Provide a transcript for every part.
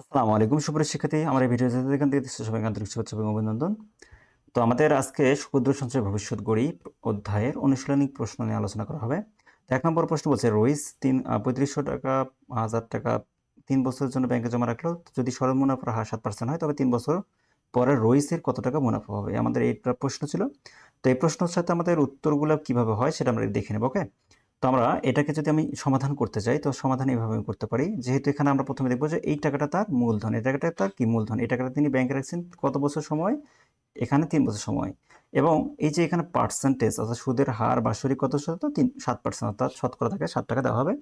আসসালামু আলাইকুম, সুপ্রিয় শিক্ষার্থী। আমার এই ভিডিও এখান থেকে সবাই আন্তরিক শুভেচ্ছা এবং অভিনন্দন। তো আমাদের আজকে ক্ষুদ্র সঞ্চয় ভবিষ্যৎ গড়ি অধ্যায়ের অনুশীলনিক প্রশ্ন নিয়ে আলোচনা করা হবে। এক নম্বর প্রশ্ন বলছে, রইস তিন পঁয়ত্রিশশো টাকা, হাজার টাকা তিন বছরের জন্য ব্যাংকে জমা রাখল যদি সরল মুনাফার হার সাত পার্সেন্ট হয়, তবে তিন বছর পরে রইসের কত টাকা মুনাফা হবে? আমাদের এই প্রশ্ন ছিল। তো এই প্রশ্নের সাথে আমাদের উত্তরগুলো কীভাবে হয় সেটা আমরা দেখে নেব ওকে তো আমরা এটাকে যদি আমি সমাধান করতে চাই, তো সমাধান এইভাবে আমি করতে পারি। যেহেতু এখানে আমরা প্রথমে দেখব যে এই টাকাটা তার মূলধন, এই টাকাটা তার কি মূলধন? এই টাকাটা তিনি ব্যাংকে রাখছেন কত বছর সময়? এখানে তিন বছর সময়। এবং এই যে এখানে পার্সেন্টেজ অর্থাৎ সুদের হার, বাৎসরিক কত শত? তিন, সাত পার্সেন্ট অর্থাৎ শতকরা থাকে ষাট টাকা দেওয়া হবে।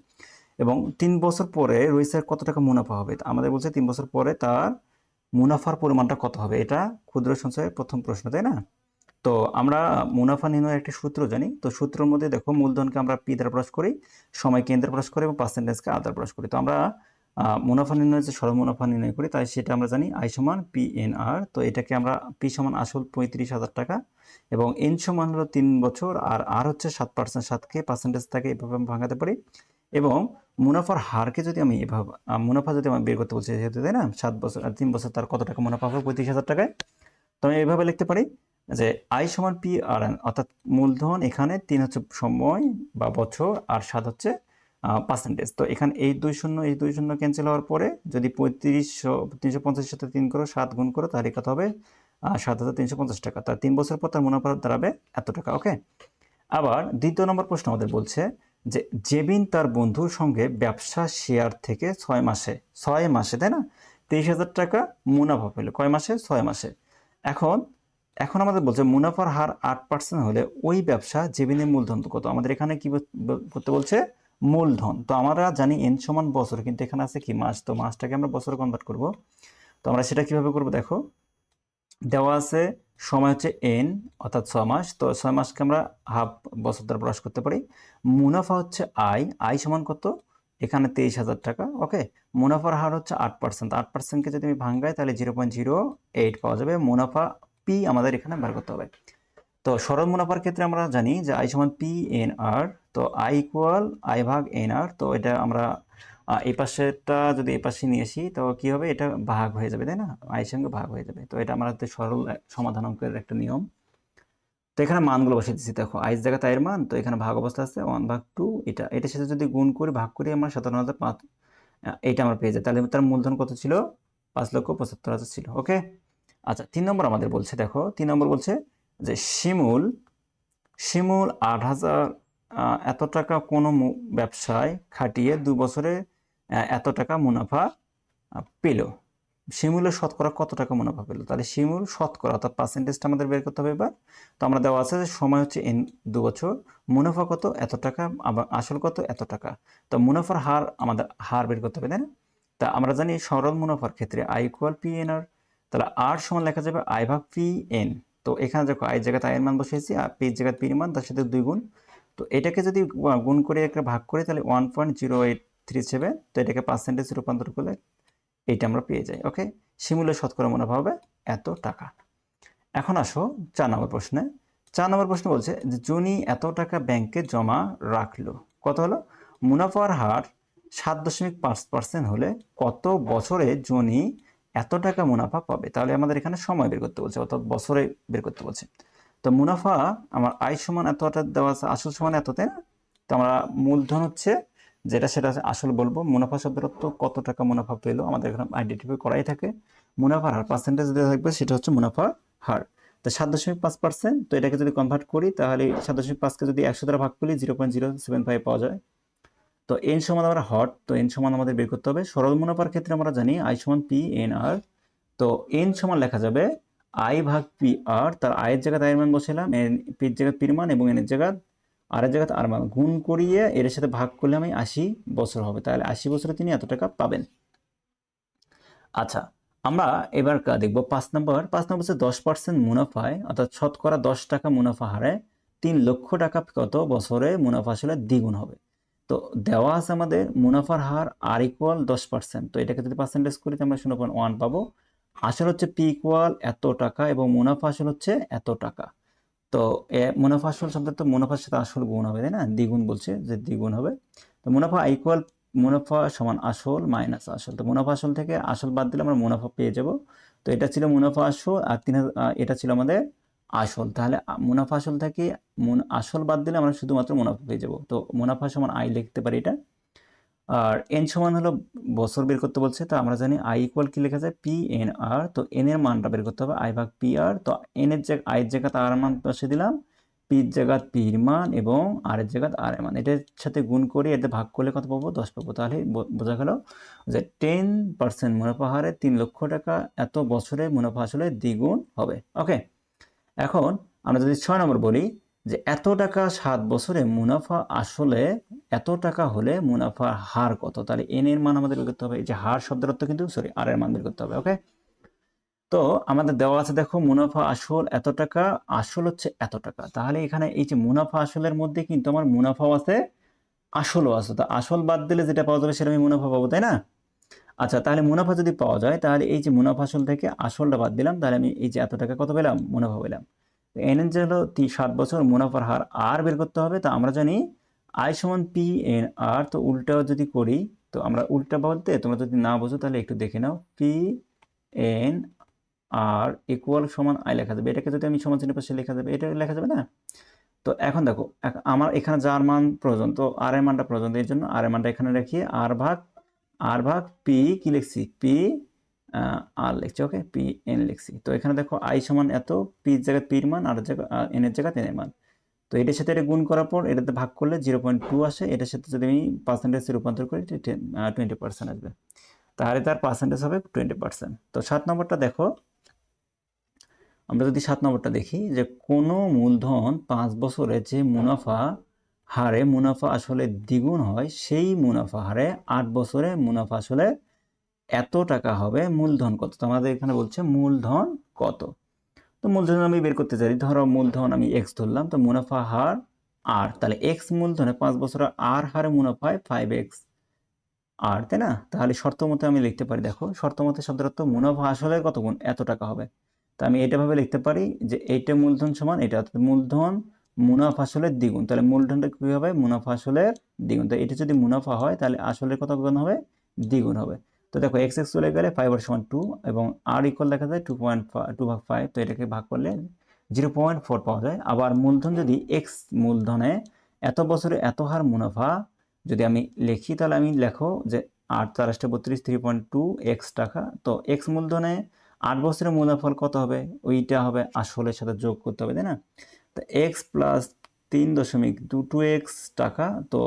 এবং তিন বছর পরে রইসের কত টাকা মুনাফা হবে? আমাদের বলছে তিন বছর পরে তার মুনাফার পরিমাণটা কত হবে? এটা ক্ষুদ্র সঞ্চয়ের প্রথম প্রশ্ন, তাই না? তো আমরা মুনাফা নির্ণয়ের একটি সূত্র জানি। তো সূত্রের মধ্যে দেখো মূলধনকে আমরা পি দ্বারা প্রকাশ করি, সময় কেন্দ্রে প্রকাশ করি এবং পার্সেন্টেজকে আ দ্বারা প্রকাশ করি। তো আমরা মুনাফা নির্ণয় যে সরল মুনাফা নির্ণয় করি, তাই সেটা আমরা জানি আই সমান পি এন আর তো এটাকে আমরা পি সমান আসল পঁয়ত্রিশ হাজার টাকা এবং এন সমান হলো তিন বছর আর আর হচ্ছে সাত পার্সেন্ট সাতকে পার্সেন্টেজ থাকে এভাবে ভাঙাতে পারি। এবং মুনাফার হারকে যদি আমি এভাবে মুনাফা যদি আমি বের করতে বলছি, যেহেতু তাই না? সাত বছর তিন বছর তার কত টাকা? মুনাফা হবে পঁয়ত্রিশ হাজার টাকায়। তো আমি এভাবে লিখতে পারি। যে আই সমান পি আর এন অর্থাৎ মূলধন এখানে তিন হচ্ছে সময় বা বছর আর সাত হচ্ছে পার্সেন্টেজ তো এখানে এই দুই শূন্য, এই দুই শূন্য ক্যান্সেল হওয়ার পরে যদি পঁয়ত্রিশশো, তিনশো পঞ্চাশের সাথে তিন করো, সাত গুণ করো, তাহলে কত হবে? সাত হাজার তিনশো পঞ্চাশ টাকা। তার তিন বছর পর তার মুনাফা দাঁড়াবে এত টাকা, ওকে? আবার দ্বিতীয় নম্বর প্রশ্ন আমাদের বলছে যে জেবিন তার বন্ধুর সঙ্গে ব্যবসা শেয়ার থেকে ছয় মাসে ছয় মাসে, তাই না? তেইশ হাজার টাকা মুনাফা পেল। কয় মাসে? ছয় মাসে। এখন এখন আমাদের বলছে মুনাফার হার আট পার্সেন্ট হলে ওই ব্যবসা জেবিনের মূলধন কত? আমাদের এখানে কি করতে বলছে? মূলধন। তো আমরা জানি এন সমান বছর, কিন্তু এখানে আছে কি মাস? তো মাসটাকে আমরা বছরে কনভার্ট করব। তো আমরা সেটা কীভাবে করব দেখো? দেওয়া আছে সময় হচ্ছে এন অর্থাৎ ছয় মাস। তো ছয় মাসকে আমরা হাফ বছর দ্বারা প্রকাশ করতে পারি। মুনাফা হচ্ছে আই আই সমান কত? এখানে তেইশ হাজার টাকা। ওকে? মুনাফার হার হচ্ছে আট পার্সেন্ট আট পার্সেন্টকে যদি আমি ভাঙ্গাই তাহলে জিরো পয়েন্ট জিরো এইট পাওয়া যাবে। মুনাফা পি আমাদের এখানে বার করতে হবে। তো সরল মুনাফার ক্ষেত্রে আমরা জানি যে আই সমান পি এন আর তো আই ইকুয়াল আই ভাগ এন আর তো এটা আমরা এই পাশেটা যদি এই পাশে নিয়ে আসি, তো কি হবে? এটা ভাগ হয়ে যাবে, তাই না? আই সঙ্গে ভাগ হয়ে যাবে। তো এটা আমাদের সরল সমাধান অঙ্কের একটা নিয়ম। তো এখানে মানগুলো বসে দিচ্ছি দেখো আইস জায়গাতে আয়ের মান, তো এখানে ভাগ অবস্থা আছে ওয়ান ভাগ টু এটা, এটার সাথে যদি গুণ করি, ভাগ করি, আমরা সাতান্ন হাজার পাঁচ এইটা আমরা পেয়ে যাই। তাহলে তার মূলধন কত ছিল? পাঁচ লক্ষ পঁচাত্তর হাজার ছিল ওকে আচ্ছা তিন নম্বর আমাদের বলছে, দেখো, তিন নম্বর বলছে যে শিমুল শিমুল আট হাজার এত টাকা কোনো ব্যবসায় খাটিয়ে দু বছরে এত টাকা মুনাফা পেল। শিমুলের শতকরা কত টাকা মুনাফা পেল? তাহলে শিমুল শতকরা, অর্থাৎ পার্সেন্টেজটা আমাদের বের করতে হবে এবার। তো আমরা দেওয়া আছে যে সময় হচ্ছে এন, দু বছর, মুনাফা কত, এত টাকা, আবার আসল কত, এত টাকা। তো মুনাফার হার আমাদের, হার বের করতে হবে, তাই না? তা আমরা জানি সরল মুনাফার ক্ষেত্রে I equal P N R তাহলে আর সমান লেখা যাবে আই ভাগ পি এন তো এখানে দেখো আই জায়গাতে আয়ের মান বসিয়েছি আর পি জায়গায় পির মান, তার সাথে দুই গুণ। তো এটাকে যদি গুণ করে একটা ভাগ করে তাহলে one point zero eight three seven তো এটাকে পার্সেন্টেজ রূপান্তর করলে এইটা আমরা পেয়ে যাই ওকে শিমুলের শতকরা মুনাফা হবে এত টাকা। এখন আসো চার নম্বর প্রশ্নে। চার নম্বর প্রশ্ন বলছে যে, জুনি এত টাকা ব্যাংকে জমা রাখল, কত হলো? মুনাফার হার সাত দশমিক পাঁচ পার্সেন্ট হলে কত বছরে জনি এত টাকা মুনাফা পাবে, তাহলে আমাদের এখানে সময় বের করতে বলছে, অর্থাৎ বছরে বের করতে বলছে। তো মুনাফা আমার আয় সমান এতটা দেওয়া আছে আসল সমান এত, তাই না? তো আমরা মূলধন হচ্ছে যেটা সেটা আসল বলব, মুনাফা শব্দের অর্থ কত টাকা মুনাফা পেল, আমাদের এখানে আইডেন্টিফাই করাই থাকে। মুনাফার হার পার্সেন্টেজ দেওয়া থাকবে, সেটা হচ্ছে মুনাফার হার। তো সাত দশমিক পাঁচ পার্সেন্ট তো এটাকে যদি কনভার্ট করি, তাহলে সাত দশমিক পাঁচকে যদি একশো দ্বারা ভাগ করি zero point zero seven five পাওয়া যায়। তো এন সমান আমরা হট, তো এন সমান আমাদের বের করতে হবে। সরল মুনাফার ক্ষেত্রে আমরা জানি আই সমান পি এন আর তো এন সমান লেখা যাবে আই ভাগ পি আর তার আয়ের জায়গায় আয়ের মান বসালাম এন পির জায়গায় পির মান এবং এনের জায়গা আর এর জায়গাতে আর মান। গুণ করিয়ে এর সাথে ভাগ করলে আমি আশি বছর হবে, তাহলে আশি বছরে তিনি এত টাকা পাবেন। আচ্ছা আমরা এবার দেখব পাঁচ নম্বর। পাঁচ নম্বর হচ্ছে দশ পার্সেন্ট মুনাফায়, অর্থাৎ শতকরা দশ টাকা মুনাফা হারে তিন লক্ষ টাকা কত বছরে মুনাফা আসলে দ্বিগুণ হবে। তো দেওয়া আছে আমাদের মুনাফার হার আর ইকুয়াল দশ পার্সেন্ট তো এটাকে যদি পার্সেন্টেজ করি তো আমরা শূন্য পয়েন্ট ওয়ান পাবো। আসল হচ্ছে পি ইকুয়াল এত টাকা এবং মুনাফা আসল হচ্ছে এত টাকা। তো মুনাফা আসল শব্দ তো মুনাফার সাথে আসল গুণ হবে, তাই না? দ্বিগুণ বলছে যে দ্বিগুণ হবে। তো মুনাফা ইকুয়াল মুনাফা সমান আসল মাইনাস আসল। তো মুনাফা আসল থেকে আসল বাদ দিলে আমরা মুনাফা পেয়ে যাব। তো এটা ছিল মুনাফা আসল আর তিন হাজার- এটা ছিল আমাদের আসল। তাহলে মুনাফা আসল থেকে আসল বাদ দিলে আমরা শুধুমাত্র মুনাফা পেয়ে যাব। তো মুনাফা সমান আই লিখতে পারি এটা। আর এন সমান হলো বছর বের করতে বলছে, তো আমরা জানি আই ইকুয়াল কি লেখা যায়? পি এন আর তো এন এর মানটা বের করতে হবে আই ভাগ পি আর তো এন এর জায়গা আই এর জায়গাতে আর মান বসে দিলাম পির জায়গাত পির মান এবং আর এর জায়গাত আর মান। এটার সাথে গুণ করে এতে ভাগ করলে কত পাবো? দশ পাবো। তাহলে বোঝা গেল যে টেন পার্সেন্ট মুনাফা হারে তিন লক্ষ টাকা এত বছরে মুনাফা আসলে দ্বিগুণ হবে। ওকে এখন আমরা যদি ছয় নম্বর বলি যে এত টাকা সাত বছরে মুনাফা আসলে এত টাকা হলে মুনাফার হার কত? তাহলে এন এর মান আমাদের বের করতে হবে। এই যে হার শব্দের অর্থ কিন্তু সরি আর এর মান বের করতে হবে ওকে তো আমাদের দেওয়া আছে, দেখো, মুনাফা আসল এত টাকা, আসল হচ্ছে এত টাকা। তাহলে এখানে এই যে মুনাফা আসলের মধ্যে কিন্তু আমার মুনাফাও আছে, আসলও আছে। তো আসল বাদ দিলে যেটা পাওয়া যাবে সেটা আমি মুনাফা পাবো, তাই না? আচ্ছা তাহলে মুনাফা যদি পাওয়া যায়, তাহলে এই যে মুনাফা আসল থেকে আসলটা বাদ দিলাম, তাহলে আমি এই যে এত টাকা কত পেলাম? মুনাফা পেলাম। এন এন যে হলো সাত বছর মুনাফার হার আর বের করতে হবে, তো আমরা জানি আই সমান পি এন আর তো উল্টা যদি করি, তো আমরা উল্টা বলতে তোমরা যদি না বোঝো, তাহলে একটু দেখে নাও পি এন আর ইকুয়াল সমান আই লেখা যাবে। এটাকে যদি আমি সমান চিহ্নের পাশে লেখা যাবে, এটা লেখা যাবে না? তো এখন দেখো আমার এখানে যার মান প্রয়োজন, তো আর এর মানটা প্রয়োজন, এই জন্য আর এর মানটা এখানে রাখি আর ভাগ আর ভাগ পি কি লিখছি? পি আর লিখছি ওকে পি এন লিখছি। তো এখানে দেখো আই সমান এত পির জায়গায় পির মান, আর জায়গা এন এর জায়গায় এন এর মান। তো এটার সাথে এটা গুণ করার পর এটাতে ভাগ করলে জিরো পয়েন্ট টু আসে। এটার সাথে যদি আমি পার্সেন্টেজে রূপান্তর করি টোয়েন্টি পার্সেন্ট আসবে। তাহলে তার পার্সেন্টেজ হবে টোয়েন্টি পার্সেন্ট তো সাত নম্বরটা দেখো। আমরা যদি সাত নম্বরটা দেখি, যে কোনো মূলধন পাঁচ বছরে যে মুনাফা হারে মুনাফা আসলে দ্বিগুণ হয়, সেই মুনাফা হারে আট বছরে মুনাফা আসলে এত টাকা হবে, মূলধন কত? তো আমাদের এখানে বলছে মূলধন কত? তো মূলধন আমি বের করতে চাই। ধরো মূলধন আমি এক্স ধরলাম, তো মুনাফা হার আর তাহলে এক্স মূলধনে পাঁচ বছরে আর হারে মুনাফা হয় ফাইভ এক্স আর তাই না? তাহলে শর্ত মতে আমি লিখতে পারি, দেখো, শর্ত মতে শব্দের অর্থ মুনাফা আসলে কত গুণ? এত টাকা হবে। তা আমি এটা ভাবে লিখতে পারি যে এইটা মূলধন সমান, এটা মূলধন মুনাফা আসলের দ্বিগুণ। তাহলে মূলধনটা কি হবে? মুনাফা আসলের দ্বিগুণ। তো এটা যদি মুনাফা হয়, তাহলে আসলের কত গুণ হবে? দ্বিগুণ হবে। তো দেখো এক্স এক্স চলে গেলে ফাইভ আর সমান টু এবং আর ইকুয়াল দেখা যায় টু পয়েন্ট টু ভাগ ফাইভ তো এটাকে ভাগ করলে জিরো পয়েন্ট ফোর পাওয়া যায়। আবার মূলধন যদি এক্স মূলধনে এত বছরে এত হার মুনাফা যদি আমি লিখি, তাহলে আমি লেখো যে আট চার আটটা বত্রিশ থ্রি পয়েন্ট টু এক্স টাকা। তো এক্স মূলধনে আট বছরের মুনাফল কত হবে? ওইটা হবে আসলের সাথে যোগ করতে হবে, তাই না? তো এক্স প্লাস তিন দশমিক দু টু এক্স টাকা, তো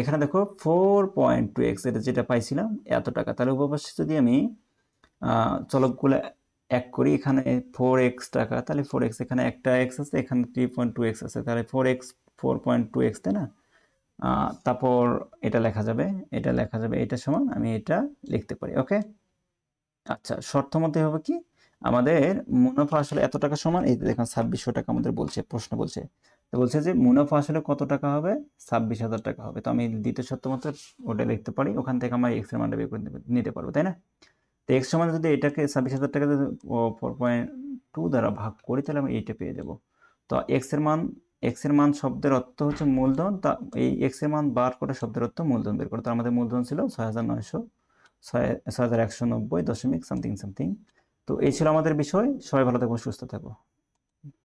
এখানে দেখো ফোর পয়েন্ট টু এক্স এটা যেটা পাইছিলাম, এত টাকা। তাহলে উপপাশে যদি আমি চলকগুলো এক করি, এখানে ফোর এক্স টাকা, তাহলে ফোর এক্স এখানে একটা এক্স আছে, এখানে থ্রি পয়েন্ট টু এক্স আছে। তাহলে four X four point two X তাই না? তারপর এটা লেখা যাবে, এটা লেখা যাবে, এটা সমান, আমি এটা লিখতে পারি ওকে আচ্ছা শর্ত মতে হবে কি? আমাদের মুনাফা আসলে এত টাকা সমান? এই দেখুন, ছাব্বিশশো টাকা আমাদের বলছে, প্রশ্ন বলছে। তো বলছে যে মুনাফা আসলে কত টাকা হবে? ছাব্বিশ হাজার টাকা হবে। তো আমি দ্বিতীয় শর্ত মতে ওটা লিখতে পারি, ওখান থেকে আমার এক্সের মানটা বের করে নিতে পারব, তাই না? তো এক্স সমান যদি এটাকে ছাব্বিশ হাজার টাকা যদি ফোর পয়েন্ট টু দ্বারা ভাগ করি, তাহলে আমি এইটা পেয়ে যাব। তো এক্সের মান এক্সের মান শব্দের অর্থ হচ্ছে মূলধন। তা এই এক্সের মান বার করে শব্দের অর্থ মূলধন বের করে। তো আমাদের মূলধন ছিল ছয় হাজার নয়শো ছয় ছয় হাজার একশো নব্বই দশমিক সামথিং সামথিং তো এই ছিল আমাদের বিষয়। সবাই ভালো থাকব সুস্থ থাকব